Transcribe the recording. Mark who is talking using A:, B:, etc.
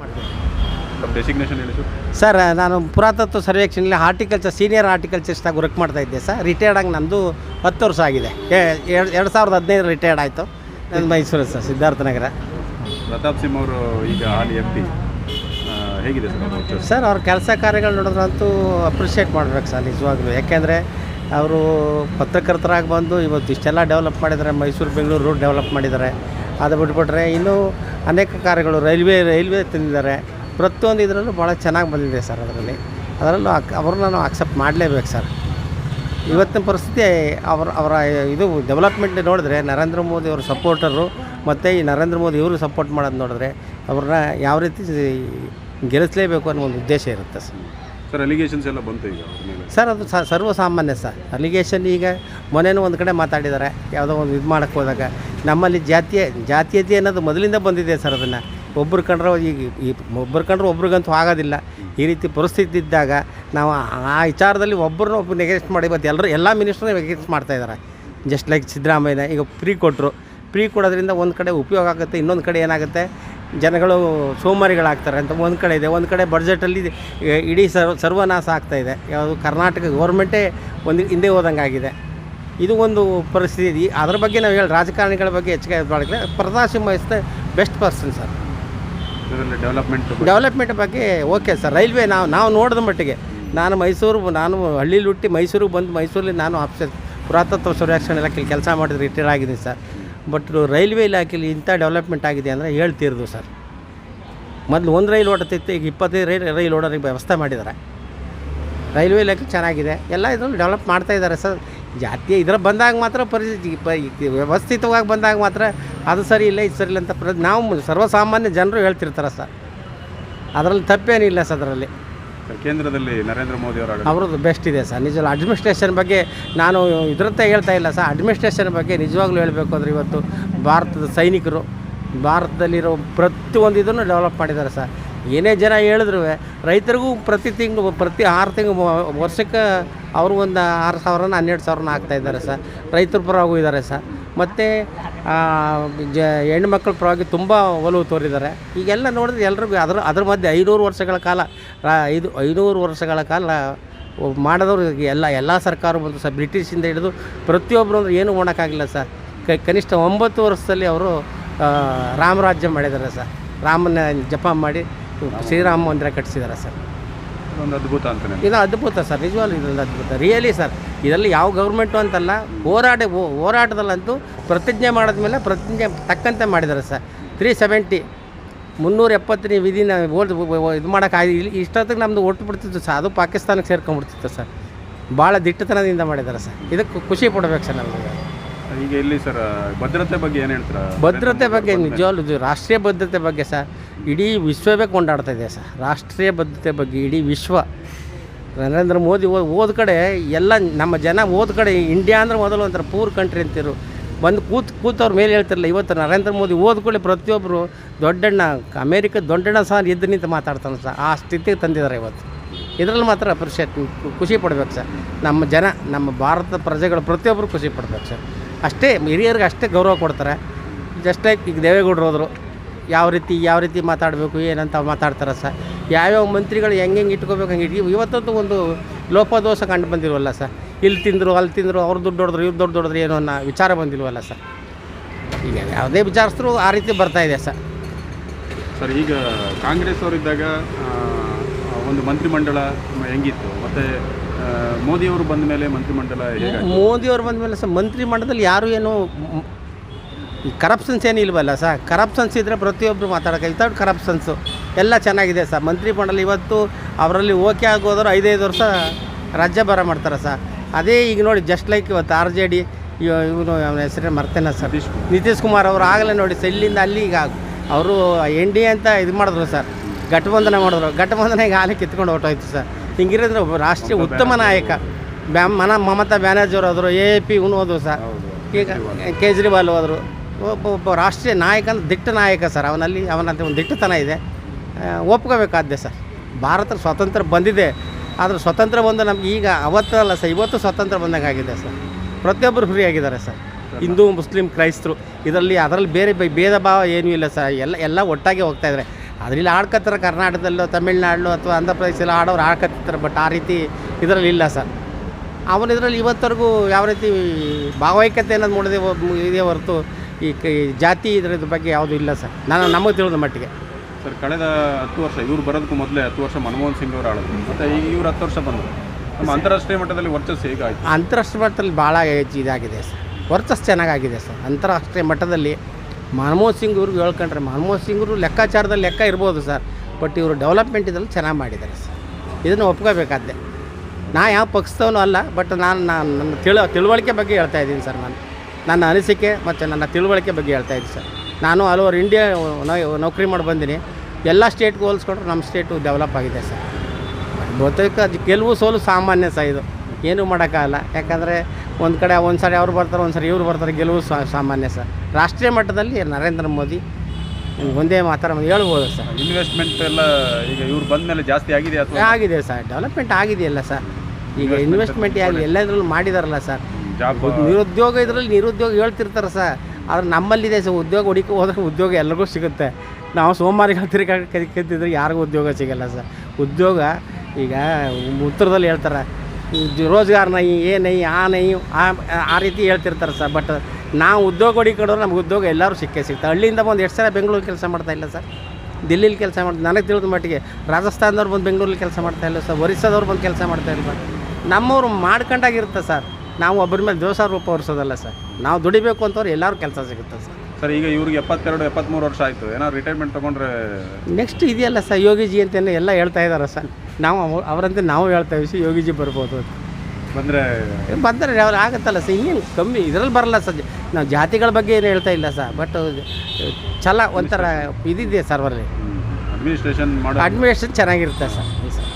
A: ನಮ್ಮ ಡೆಸಿಗ್ನೇಷನ್ ಹೇಳಿ sir.
B: Sir ನಾನು ಪುರಾತತ್ವ ಸರ್ವೇಕ್ಷಣೆಯಲ್ಲಿ ಹಾರ್ಟಿಕಲ್ಚರ್ ಸೀನಿಯರ್ ಹಾರ್ಟಿಕಲ್ಚರಿಸ್ಟಾಗಿ ವರ್ಕ್ ಮಾಡ್ತಾ ಇದ್ದೆ ಸರ್. ರಿಟೈರ್ಡ್ ಆಗಿ ನಂದು ಹತ್ತು ವರ್ಷ ಆಗಿದೆ. ಎರಡು ಎರಡು ಸಾವಿರದ ಹದಿನೈದು ರಿಟೈರ್ಡ್ ಆಯಿತು. ನನ್ನ ಮೈಸೂರು ಸರ್ ಸಿದ್ಧಾರ್ಥ ನಗರ.
A: ಪ್ರತಾಪ್ ಸಿಂಹ ಅವರು ಈಗ ಹಾಲಿ ಎಂ ಪಿ ಹೇಗಿದೆ ಸರ್
B: ಸರ್ ಅವ್ರ ಕೆಲಸ ಕಾರ್ಯಗಳು ನೋಡಿದ್ರಂತೂ ಅಪ್ರಿಷಿಯೇಟ್ ಮಾಡ್ಬೇಕು ಸರ್ ನಿಜವಾಗ್ಲೂ. ಯಾಕೆಂದರೆ ಅವರು ಪತ್ರಕರ್ತರಾಗಿ ಬಂದು ಇವತ್ತು ಇಷ್ಟೆಲ್ಲ ಡೆವಲಪ್ ಮಾಡಿದ್ದಾರೆ. ಮೈಸೂರು ಬೆಂಗಳೂರು ರೋಡ್ ಡೆವಲಪ್ ಮಾಡಿದ್ದಾರೆ. ಅದು ಬಿಟ್ಬಿಟ್ರೆ ಇನ್ನೂ ಅನೇಕ ಕಾರ್ಯಗಳು ರೈಲ್ವೆ ರೈಲ್ವೆ ತಂದಿದ್ದಾರೆ. ಪ್ರತಿಯೊಂದು ಇದರಲ್ಲೂ ಭಾಳ ಚೆನ್ನಾಗಿ ಬಂದಿದೆ ಸರ್ ಅದರಲ್ಲಿ. ಅದರಲ್ಲೂ ಅವ್ರನ್ನ ನಾವು ಅಕ್ಸೆಪ್ಟ್ ಮಾಡಲೇಬೇಕು ಸರ್. ಇವತ್ತಿನ ಪರಿಸ್ಥಿತಿ ಅವರ ಅವರ ಇದು ಡೆವಲಪ್ಮೆಂಟ್ ನೋಡಿದ್ರೆ ನರೇಂದ್ರ ಮೋದಿ ಅವ್ರ ಸಪೋರ್ಟರು ಮತ್ತು ಈ ನರೇಂದ್ರ ಮೋದಿ ಇವರು ಸಪೋರ್ಟ್ ಮಾಡೋದು ನೋಡಿದ್ರೆ ಅವ್ರನ್ನ ಯಾವ ರೀತಿ ಗೆಲ್ಲಿಸಲೇಬೇಕು ಅನ್ನೋ ಒಂದು ಉದ್ದೇಶ ಇರುತ್ತೆ ಸರ್.
A: ಸರ್ ಅಲಿಗೇಷನ್ಸ್ ಎಲ್ಲ ಬಂತು ಈಗ
B: ಸರ್ ಅದು ಸ ಸರ್ವಸಾಮಾನ್ಯ ಸರ್. ಅಲಿಗೇಷನ್ ಈಗ ಮೊನ್ನೆನೂ ಒಂದು ಕಡೆ ಮಾತಾಡಿದ್ದಾರೆ. ಯಾವುದೋ ಒಂದು ಇದು ಮಾಡೋಕ್ಕೆ ಹೋದಾಗ. ನಮ್ಮಲ್ಲಿ ಜಾತಿಯ ಜಾತೀಯತೆ ಅನ್ನೋದು ಮೊದಲಿಂದ ಬಂದಿದೆ ಸರ್ ಅದನ್ನು. ಒಬ್ಬರು ಕಂಡ್ರೆ ಈಗ ಈ ಒಬ್ಬರು ಕಂಡ್ರೆ ಒಬ್ರಿಗಂತೂ ಆಗೋದಿಲ್ಲ. ಈ ರೀತಿ ಪರಿಸ್ಥಿತಿ ಇದ್ದಾಗ ನಾವು ಆ ವಿಚಾರದಲ್ಲಿ ಒಬ್ಬರನ್ನ ಒಬ್ಬರು ನೆಗೆಸ್ಟ್ ಮಾಡಿ ಇವತ್ತು ಎಲ್ಲರೂ ಎಲ್ಲ ಮಿನಿಸ್ಟ್ರನ್ನ ನೆಗೆಸ್ಟ್ ಮಾಡ್ತಾಯಿದ್ದಾರೆ ಜಸ್ಟ್ ಲೈಕ್ ಸಿದ್ದರಾಮಯ್ಯನ ಈಗ ಫ್ರೀ ಕೊಟ್ಟರು ಫ್ರೀ ಕೊಡೋದ್ರಿಂದ ಒಂದು ಕಡೆ ಉಪಯೋಗ ಆಗುತ್ತೆ, ಇನ್ನೊಂದು ಕಡೆ ಏನಾಗುತ್ತೆ? ಜನಗಳು ಸೋಮಾರಿಗಳಾಗ್ತಾರೆ ಅಂತ ಒಂದು ಕಡೆ ಇದೆ. ಒಂದು ಕಡೆ ಬಡ್ಜೆಟಲ್ಲಿ ಇಡೀ ಸರ್ವ ಸರ್ವನಾಶ ಆಗ್ತಾಯಿದೆ ಯಾವುದು ಕರ್ನಾಟಕ ಗೌರ್ಮೆಂಟೇ ಒಂದು ಹಿಂದೆ ಹೋದಂಗೆ ಆಗಿದೆ ಇದು ಒಂದು ಪರಿಸ್ಥಿತಿ. ಅದ್ರ ಬಗ್ಗೆ ನಾವು ಹೇಳಿ ರಾಜಕಾರಣಿಗಳ ಬಗ್ಗೆ ಹೆಚ್ಚಿಗೆ ಮಾಡಿದ್ರೆ Pratap is the best person sir
A: development
B: development ಬಗ್ಗೆ? ಓಕೆ ಸರ್ ರೈಲ್ವೆ ನಾವು ನಾವು ನೋಡಿದ ಮಟ್ಟಿಗೆ. ನಾನು ಮೈಸೂರು ನಾನು ಹಳ್ಳಿಲಿ ಹುಟ್ಟಿ ಮೈಸೂರಿಗೆ ಬಂದು ಮೈಸೂರಲ್ಲಿ ನಾನು ಆಫೀಸರ್ ಪುರಾತತ್ವ ಸಂರಕ್ಷಣೆ ಇಲಾಖೆಯಲ್ಲಿ ಕೆಲಸ ಮಾಡಿದ್ರೆ ರಿಟೈರ್ ಆಗಿದ್ದೀನಿ ಸರ್ ಬಟ್ ರೈಲ್ವೆ ಇಲಾಖೆಯಲ್ಲಿ ಇಂಥ ಡೆವಲಪ್ಮೆಂಟ್ ಆಗಿದೆ ಅಂದರೆ ಹೇಳ್ತಿರೋದು ಸರ್ ಮೊದಲು ಒಂದು ರೈಲ್ ಓಡತಿತ್ತು ಈಗ ಇಪ್ಪತ್ತೈದು ರೈಲ್ ರೈಲ್ ಓಡೋರಿಗೆ ವ್ಯವಸ್ಥೆ ಮಾಡಿದ್ದಾರೆ. ರೈಲ್ವೆ ಇಲಾಖೆ ಚೆನ್ನಾಗಿದೆ. ಎಲ್ಲ ಇದರಲ್ಲಿ ಡೆವಲಪ್ ಮಾಡ್ತಾ ಇದ್ದಾರೆ ಸರ್ ಜಾತಿಯ ಇದರ ಬಂದಾಗ ಮಾತ್ರ ಪರಿಸ್ಥಿತಿ ವ್ಯವಸ್ಥಿತವಾಗಿ ಬಂದಾಗ ಮಾತ್ರ ಅದು ಸರಿ ಇಲ್ಲ ಇದು ಸರಿ ಇಲ್ಲ ಅಂತ ಪ್ರ ನಾವು ಸರ್ವಸಾಮಾನ್ಯ ಜನರು ಹೇಳ್ತಿರ್ತಾರೆ ಸರ್. ಅದರಲ್ಲಿ ತಪ್ಪೇನಿಲ್ಲ ಸರ್ ಅದರಲ್ಲಿ.
A: ಕೇಂದ್ರದಲ್ಲಿ ನರೇಂದ್ರ ಮೋದಿ ಅವರ
B: ಅವ್ರದ್ದು ಬೆಸ್ಟ್ ಇದೆ ಸರ್. ನಿಜವಾಗ್ಲೂ ಅಡ್ಮಿನಿಸ್ಟ್ರೇಷನ್ ಬಗ್ಗೆ ನಾನು ಇದ್ರಂತ ಹೇಳ್ತಾ ಇಲ್ಲ ಸರ್. ಅಡ್ಮಿನಿಸ್ಟ್ರೇಷನ್ ಬಗ್ಗೆ ನಿಜವಾಗ್ಲೂ ಹೇಳಬೇಕು ಅಂದರೆ ಇವತ್ತು ಭಾರತದ ಸೈನಿಕರು ಭಾರತದಲ್ಲಿರೋ ಪ್ರತಿಯೊಂದು ಇದನ್ನು ಡೆವಲಪ್ ಮಾಡಿದ್ದಾರೆ ಸರ್. ಏನೇ ಜನ ಹೇಳಿದ್ರು, ರೈತರಿಗೂ ಪ್ರತಿ ತಿಂಗಳು, ಪ್ರತಿ ಆರು ತಿಂಗಳು ವರ್ಷಕ್ಕೆ ಅವರು ಒಂದು ಆರು ಸಾವಿರನ, ಹನ್ನೆರಡು ಸಾವಿರನ ಹಾಕ್ತಾಯಿದ್ದಾರೆ ಸರ್. ರೈತರ ಪರವಾಗೂ ಇದ್ದಾರೆ ಸರ್. ಮತ್ತು ಜ ಹೆಣ್ಮಕ್ಳ ಪರವಾಗಿ ತುಂಬ ಒಲವು ತೋರಿದ್ದಾರೆ. ಈಗೆಲ್ಲ ನೋಡಿದ್ರೆ ಎಲ್ಲರಿಗೂ ಅದ್ರ ಅದ್ರ ಮಧ್ಯೆ ಐನೂರು ವರ್ಷಗಳ ಕಾಲ ಐದು, ಐನೂರು ವರ್ಷಗಳ ಕಾಲ ಮಾಡಿದವರು ಎಲ್ಲ ಎಲ್ಲ ಸರ್ಕಾರ ಬಂದು ಸರ್, ಬ್ರಿಟಿಷಿಂದ ಹಿಡಿದು ಪ್ರತಿಯೊಬ್ಬರು ಅಂದ್ರೆ ಏನೂ ಮಾಡೋಕ್ಕಾಗಿಲ್ಲ ಸರ್. ಕ, ಕನಿಷ್ಠ ಒಂಬತ್ತು ವರ್ಷದಲ್ಲಿ ಅವರು ರಾಮರಾಜ್ಯ ಮಾಡಿದ್ದಾರೆ ಸರ್. ರಾಮನ ಜಪ ಮಾಡಿ ಶ್ರೀರಾಮ ಮಂದಿರ ಕಟ್ಟಿಸಿದ್ದಾರೆ ಸರ್.
A: ಒಂದು ಅದ್ಭುತ ಅಂತ
B: ಇದು ಅದ್ಭುತ ಸರ್ ನಿಜವಾಗ್ಲೂ ಇದೊಂದು ಅದ್ಭುತ. ರಿಯಲಿ ಸರ್ ಇದರಲ್ಲಿ ಯಾವ ಗೌರ್ಮೆಂಟು ಅಂತಲ್ಲ ಹೋರಾಟ ಹೋರಾಟದಲ್ಲಂತೂ ಪ್ರತಿಜ್ಞೆ ಮಾಡಿದ್ಮೇಲೆ ಪ್ರತಿಜ್ಞೆ ತಕ್ಕಂತೆ ಮಾಡಿದ್ದಾರೆ ಸರ್. ತ್ರೀ ಸೆವೆಂಟಿ ಮುನ್ನೂರ ಎಪ್ಪತ್ತನೇ ವಿಧಿನ ಓದ್ ಇದು ಮಾಡೋಕ್ಕಾಗಿ ಇಲ್ಲಿ ಇಷ್ಟೊತ್ತಿಗೆ ನಮ್ಮದು ಒಟ್ಟು ಬಿಡ್ತಿತ್ತು ಸರ್ ಅದು ಪಾಕಿಸ್ತಾನಕ್ಕೆ ಸೇರ್ಕೊಂಡ್ಬಿಡ್ತಿತ್ತು ಸರ್. ಭಾಳ ದಿಟ್ಟತನದಿಂದ ಮಾಡಿದ್ದಾರೆ ಸರ್. ಇದಕ್ಕೆ ಖುಷಿ ಪಡಬೇಕು ಸರ್ ನಮಗೆ.
A: ಈಗ ಇಲ್ಲಿ ಸರ್ ಭದ್ರತೆ ಬಗ್ಗೆ ಏನು ಹೇಳ್ತಾರೆ?
B: ಭದ್ರತೆ ಬಗ್ಗೆ ನಿಜವಾಗ್ಲೂ ಇದು ರಾಷ್ಟ್ರೀಯ ಭದ್ರತೆ ಬಗ್ಗೆ ಸರ್. ಇಡೀ ವಿಶ್ವವೇ ಕೊಂಡಾಡ್ತಾ ಇದೆ ಸರ್. ರಾಷ್ಟ್ರೀಯ ಬದ್ಧತೆ ಬಗ್ಗೆ ಇಡೀ ವಿಶ್ವ. ನರೇಂದ್ರ ಮೋದಿ ಹೋದ ಕಡೆ ಎಲ್ಲ ನಮ್ಮ ಜನ ಹೋದ ಕಡೆ ಇಂಡಿಯಾ ಅಂದ್ರೆ ಮೊದಲು ಒಂಥರ ಪೂರ್ ಕಂಟ್ರಿ ಅಂತಿರು ಬಂದು ಕೂತ್, ಕೂತವ್ರ ಮೇಲೆ ಹೇಳ್ತಿರಲ್ಲ ಇವತ್ತು ನರೇಂದ್ರ ಮೋದಿ ಓದ್ಕೊಳ್ಳಿ ಕೂಡಲೇ ಪ್ರತಿಯೊಬ್ಬರು ದೊಡ್ಡಣ್ಣ ಅಮೇರಿಕ ದೊಡ್ಡಣ್ಣ ಸಹ ಎದ್ದು ನಿಂತು ಮಾತಾಡ್ತಾನೆ ಸರ್. ಆ ಸ್ಥಿತಿಗೆ ತಂದಿದ್ದಾರೆ ಇವತ್ತು. ಇದರಲ್ಲಿ ಮಾತ್ರ ಅಪ್ರಿಷಿಯೇಟ್ ಖುಷಿ ಪಡ್ಬೇಕು ಸರ್. ನಮ್ಮ ಜನ, ನಮ್ಮ ಭಾರತದ ಪ್ರಜೆಗಳು ಪ್ರತಿಯೊಬ್ಬರು ಖುಷಿ ಪಡ್ಬೇಕು ಸರ್. ಅಷ್ಟೇ ಹಿರಿಯರಿಗೆ ಅಷ್ಟೇ ಗೌರವ ಕೊಡ್ತಾರೆ. ಜಸ್ಟ್ ಲೈಕ್ ಈಗ ದೇವೇಗೌಡರು ಹೋದರು. ಯಾವ ರೀತಿ ಯಾವ ರೀತಿ ಮಾತಾಡಬೇಕು ಏನಂತ ಮಾತಾಡ್ತಾರೆ ಸರ್? ಯಾವ್ಯಾವ ಮಂತ್ರಿಗಳು ಹೆಂಗೆ ಹೆಂಗೆ ಇಟ್ಕೋಬೇಕು ಹಂಗೆ ಇಟ್ಟು ಇವತ್ತಂತೂ ಒಂದು ಲೋಪದೋಷ ಕಂಡು ಬಂದಿಲ್ವಲ್ಲ ಸರ್? ಇಲ್ಲಿ ತಿಂದರು ಅಲ್ಲಿ ತಿಂದರು ಅವ್ರು ದುಡ್ಡು ಹೊಡೆದ್ರು ಇವ್ರು ದೊಡ್ಡ ಹೊಡೆದ್ರು ಏನೋ ಅನ್ನೋ ವಿಚಾರ ಬಂದಿಲ್ವಲ್ಲ ಸರ್? ಈಗ ಯಾವುದೇ ವಿಚಾರಿಸಿದ್ರು ಆ ರೀತಿ ಬರ್ತಾಯಿದೆ ಸರ್.
A: ಸರ್ ಈಗ ಕಾಂಗ್ರೆಸ್ ಅವರಿದ್ದಾಗ ಒಂದು ಮಂತ್ರಿಮಂಡಲ ಹೆಂಗಿತ್ತು? ಮತ್ತು ಮೋದಿಯವರು ಬಂದ ಮೇಲೆ ಮಂತ್ರಿಮಂಡಲ
B: ಮೋದಿಯವರು ಬಂದ ಮೇಲೆ ಸರ್ ಮಂತ್ರಿಮಂಡಲದಲ್ಲಿ ಯಾರು ಏನು ಈ ಕರಪ್ಷನ್ಸ್ ಏನು ಇಲ್ವಲ್ಲ ಸರ್? ಕರಪ್ಷನ್ಸ್ ಇದ್ದರೆ ಪ್ರತಿಯೊಬ್ಬರು ಮಾತಾಡೋಕೆ ವಿತೌಟ್ ಕರಪ್ಷನ್ಸು ಎಲ್ಲ ಚೆನ್ನಾಗಿದೆ ಸರ್. ಮಂತ್ರಿ ಮಂಡಲ ಇವತ್ತು ಅವರಲ್ಲಿ ಓಕೆ ಆಗೋದ್ರು ಐದೈದು ವರ್ಷ ಬರ ಮಾಡ್ತಾರೆ ಸರ್. ಅದೇ ಈಗ ನೋಡಿ ಜಸ್ಟ್ ಲೈಕ್ ಇವತ್ತು ಆರ್ ಜೆ ಡಿ ಇವನು ಅವನ ಹೆಸರೇ ಮರ್ತೇನೆ ಸರ್. ನಿತೀಶ್ ಕುಮಾರ್. ಅವರು ಆಗಲೇ ನೋಡಿ ಸರ್ ಇಲ್ಲಿಂದ ಅಲ್ಲಿ ಈಗ ಅವರು ಎನ್ ಡಿ ಅಂತ ಇದು ಮಾಡಿದ್ರು ಸರ್. ಘಟಬಂಧನ ಮಾಡಿದ್ರು. ಘಟಬಂಧನ ಈಗ ಹಾಲಿ ಕಿತ್ಕೊಂಡು ಹೊರಟೋಯ್ತು ಸರ್. ಹಿಂಗಿರೋದ್ರೆ ಒಬ್ಬ ರಾಷ್ಟ್ರೀಯ ಉತ್ತಮ ನಾಯಕ. ಬ್ಯಾ ಮನ ಮಮತಾ ಬ್ಯಾನರ್ಜಿ ಅವರು ಹೋದರು ಎ ಎ ಪಿ ಇವನು ಹೋದ್ರು ಸರ್ ಈಗ ಕೇಜ್ರಿವಾಲ್ ಹೋದರು. ಒಬ್ಬ ಒಬ್ಬ ರಾಷ್ಟ್ರೀಯ ನಾಯಕ ಅಂದ್ರೆ ದಿಟ್ಟ ನಾಯಕ ಸರ್. ಅವನಲ್ಲಿ ಅವನಂತ ಒಂದು ದಿಟ್ಟತನ ಇದೆ. ಒಪ್ಕೋಬೇಕಾದ್ದೆ ಸರ್. ಭಾರತ ಸ್ವಾತಂತ್ರ್ಯ ಬಂದಿದೆ. ಆದರೆ ಸ್ವತಂತ್ರ ಬಂದು ನಮ್ಗೆ ಈಗ ಅವತ್ತಲ್ಲ ಸರ್, ಇವತ್ತು ಸ್ವಾತಂತ್ರ್ಯ ಬಂದಂಗೆ ಆಗಿದೆ ಸರ್. ಪ್ರತಿಯೊಬ್ಬರು ಫ್ರೀ ಆಗಿದ್ದಾರೆ ಸರ್. ಹಿಂದೂ, ಮುಸ್ಲಿಂ, ಕ್ರೈಸ್ತರು, ಇದರಲ್ಲಿ ಅದರಲ್ಲಿ ಬೇರೆ ಭೇದ ಭಾವ ಏನೂ ಇಲ್ಲ ಸರ್. ಎಲ್ಲ ಎಲ್ಲ ಒಟ್ಟಾಗಿ ಹೋಗ್ತಾ ಇದ್ದಾರೆ. ಅದರಲ್ಲಿ ಆಡ್ಕತ್ತಾರೆ ಕರ್ನಾಟಕದಲ್ಲೋ, ತಮಿಳ್ನಾಡಲ್ಲೋ ಅಥವಾ ಆಂಧ್ರ ಪ್ರದೇಶದಲ್ಲಿ ಆಡೋರು ಆಡ್ಕತ್ತಿರ್ತಾರೆ ಬಟ್ ಆ ರೀತಿ ಇದರಲ್ಲಿ ಇಲ್ಲ ಸರ್. ಅವನಿದ್ರಲ್ಲಿ ಇವತ್ತರೆಗೂ ಯಾವ ರೀತಿ ಭಾವೈಕ್ಯತೆ ಅನ್ನೋದು ನೋಡಿದೆ ಇದೆ ಹೊರತು ಈ ಕ- ಈ ಜಾತಿ ಇದರದ ಬಗ್ಗೆ ಯಾವುದೂ ಇಲ್ಲ ಸರ್. ನಾನು ನಮಗೆ ತಿಳಿದ ಮಟ್ಟಿಗೆ.
A: ಸರ್ ಕಳೆದ ಹತ್ತು ವರ್ಷ ಇವರು ಬರೋದಕ್ಕೂ ಮೊದಲೇ ಹತ್ತು ವರ್ಷ ಮನಮೋಹನ್ ಸಿಂಗ್ ಅವರು ಆಳಿದ್ರು ಮತ್ತೆ ಈಗ ಇವ್ರು ಹತ್ತು ವರ್ಷ ಬಂದರು. ನಮ್ಮ ಅಂತಾರಾಷ್ಟ್ರೀಯ ಮಟ್ಟದಲ್ಲಿ ವರ್ಚಸ್ಸು ಹೇಗಾಯಿತು?
B: ಅಂತಾರಾಷ್ಟ್ರೀಯ ಮಟ್ಟದಲ್ಲಿ ಭಾಳ ಹೆಚ್ಚು ಇದಾಗಿದೆ ಸರ್. ವರ್ಚಸ್ ಚೆನ್ನಾಗಾಗಿದೆ ಸರ್. ಅಂತಾರಾಷ್ಟ್ರೀಯ ಮಟ್ಟದಲ್ಲಿ ಮನಮೋಹನ್ ಸಿಂಗ್ ಇವ್ರಿಗೆ ಹೇಳ್ಕೊಂಡ್ರೆ ಮನಮೋಹನ್ ಸಿಂಗ್ ಇವರು ಲೆಕ್ಕಾಚಾರದಲ್ಲಿ ಲೆಕ್ಕ ಇರ್ಬೋದು ಸರ್. ಬಟ್ ಇವರು ಡೆವಲಪ್ಮೆಂಟ್ ಇದ್ರಲ್ಲಿ ಚೆನ್ನಾಗಿ ಮಾಡಿದ್ದಾರೆ ಸರ್. ಇದನ್ನು ಒಪ್ಕೋಬೇಕಾದ್ದೆ ನಾ ಯಾವ ಪಕ್ಷದವನು ಅಲ್ಲ ಬಟ್ ನಾನು ನಾನು ನನ್ನ ತಿಳ ತಿಳುವಳಿಕೆ ಬಗ್ಗೆ ಹೇಳ್ತಾ ಇದ್ದೀನಿ ಸರ್ ನಾನು. ನನ್ನ ಅನಿಸಿಕೆ ಮತ್ತು ನನ್ನ ತಿಳುವಳಿಕೆ ಬಗ್ಗೆ ಹೇಳ್ತಾ ಇದ್ದೀನಿ ಸರ್. ನಾನು ಆಲ್ ಓವರ್ ಇಂಡಿಯಾ ನೌಕರಿ ಮಾಡಿ ಬಂದೀನಿ. ಎಲ್ಲ ಸ್ಟೇಟ್ಗೆ ಹೋಲಿಸ್ಕೊಂಡ್ರೆ ನಮ್ಮ ಸ್ಟೇಟು ಡೆವಲಪ್ ಆಗಿದೆ ಸರ್. ಬಹುತೇಕ ಅದು ಗೆಲುವು ಸೋಲು ಸಾಮಾನ್ಯ ಸಹ ಇದು. ಏನೂ ಮಾಡೋಕ್ಕಾಗಲ್ಲ. ಯಾಕಂದರೆ ಒಂದು ಕಡೆ ಒಂದು ಸಾರಿ ಅವ್ರು ಬರ್ತಾರೆ ಒಂದು ಸಾರಿ ಇವ್ರು ಬರ್ತಾರೆ ಗೆಲುವು ಸಾಮಾನ್ಯ ಸರ್. ರಾಷ್ಟ್ರೀಯ ಮಟ್ಟದಲ್ಲಿ ನರೇಂದ್ರ ಮೋದಿ ಒಂದೇ ಮಾತ್ರ ಹೇಳ್ಬೋದು ಸರ್.
A: ಇನ್ವೆಸ್ಟ್ಮೆಂಟ್ ಎಲ್ಲ ಈಗ ಇವ್ರು ಬಂದ ಮೇಲೆ ಜಾಸ್ತಿ ಆಗಿದೆ
B: ಆಗಿದೆ ಸರ್. ಡೆವಲಪ್ಮೆಂಟ್ ಆಗಿದೆಯಲ್ಲ ಸರ್. ಈಗ ಇನ್ವೆಸ್ಟ್ಮೆಂಟ್ ಆಗಲಿ ಎಲ್ಲದರಲ್ಲೂ ಮಾಡಿದಾರಲ್ಲ ಸರ್. ನಿರುದ್ಯೋಗ ಇದರಲ್ಲಿ ನಿರುದ್ಯೋಗ ಹೇಳ್ತಿರ್ತಾರೆ ಸರ್. ಆದ್ರೆ ನಮ್ಮಲ್ಲಿದೆ ಸರ್, ಉದ್ಯೋಗ ಹುಡುಕಿ ಹೋದ್ರೆ ಉದ್ಯೋಗ ಎಲ್ರಿಗೂ ಸಿಗುತ್ತೆ. ನಾವು ಸೋಮವಾರಿಗೆ ಹತ್ತಿರ ಕರಿಕತ್ತಿದ್ರೆ ಯಾರಿಗೂ ಉದ್ಯೋಗ ಸಿಗಲ್ಲ ಸರ್. ಉದ್ಯೋಗ ಈಗ ಉತ್ತರದಲ್ಲಿ ಹೇಳ್ತಾರೆ ರೋಜ್ಗಾರ್ ನೈ ಏ ನೈ, ಆ ನೈ, ಆ ಆ ರೀತಿ ಹೇಳ್ತಿರ್ತಾರೆ ಸರ್. ಬಟ್ ನಾವು ಉದ್ಯೋಗ ಹೊಡಿಕೊಂಡ್ರೆ ನಮ್ಗೆ ಉದ್ಯೋಗ ಎಲ್ಲರೂ ಸಿಕ್ಕೇ ಸಿಗ್ತವೆ ಹಳ್ಳಿಯಿಂದ ಬಂದು ಎಷ್ಟು ಸಲ ಬೆಂಗಳೂರು ಕೆಲಸ ಮಾಡ್ತಾ ಇಲ್ಲ ಸರ್? ದಿಲ್ಲಿಲಿ ಕೆಲಸ ಮಾಡ್ತಾರೆ ನನಗೆ ತಿಳಿದ ಮಟ್ಟಿಗೆ ರಾಜಸ್ಥಾನದವ್ರು ಬಂದು ಬೆಂಗಳೂರಲ್ಲಿ ಕೆಲಸ ಮಾಡ್ತಾ ಇಲ್ಲ ಸರ್. ಒರಿಸ್ಸಾದವ್ರು ಬಂದು ಕೆಲಸ ಮಾಡ್ತಾ ಇಲ್ಲ. ನಮ್ಮವ್ರು ಮಾಡ್ಕೊಂಡಾಗಿರುತ್ತೆ ಸರ್. ನಾವು ಒಬ್ಬರ ಮೇಲೆ ದೋಷ ರೂಪ ಹೊರಿಸೋದಲ್ಲ ಸರ್. ನಾವು ದುಡಿಬೇಕು ಅಂತವ್ರು ಎಲ್ಲರೂ ಕೆಲಸ ಸಿಗುತ್ತೆ ಸರ್.
A: ಸರ್ ಈಗ ಇವ್ರಿಗೆ ಎಪ್ಪತ್ತೆರಡು ಎಪ್ಪತ್ತ್ಮೂರು ವರ್ಷ ಆಯಿತು. ಏನಾದ್ರು ರಿಟೈರ್ಮೆಂಟ್ ತೊಗೊಂಡ್ರೆ
B: ನೆಕ್ಸ್ಟ್ ಇದೆಯಲ್ಲ ಸರ್ ಯೋಗಿಜಿ ಅಂತಲೇ ಎಲ್ಲ ಹೇಳ್ತಾ ಇದ್ದಾರೆ ಸರ್. ನಾವು ಅವ- ಅವರಂತೆ ನಾವು ಹೇಳ್ತಾ ಇದ್ದೀವಿ ಯೋಗಿಜಿ ಬರ್ಬೋದು ಅಂತ.
A: ಬಂದರೆ
B: ಬಂದರೆ ಅವ್ರು ಆಗುತ್ತಲ್ಲ ಸರ್ ಇನ್ನೇನು ಕಮ್ಮಿ ಇದರಲ್ಲಿ ಬರಲ್ಲ ಸರ್. ನಾವು ಜಾತಿಗಳ ಬಗ್ಗೆ ಏನು ಹೇಳ್ತಾ ಇಲ್ಲ ಸರ್ ಬಟ್ ಛಲ ಒಂಥರ ಇದಿದೆ ಸರ್ವರಲ್ಲಿ.
A: ಅಡ್ಮಿನಿಸ್ಟ್ರೇಷನ್ ಮಾಡೋ
B: ಅಡ್ಮಿನಿಸ್ಟ್ರೇಷನ್ ಚೆನ್ನಾಗಿರುತ್ತೆ ಸರ್ ಸರ್.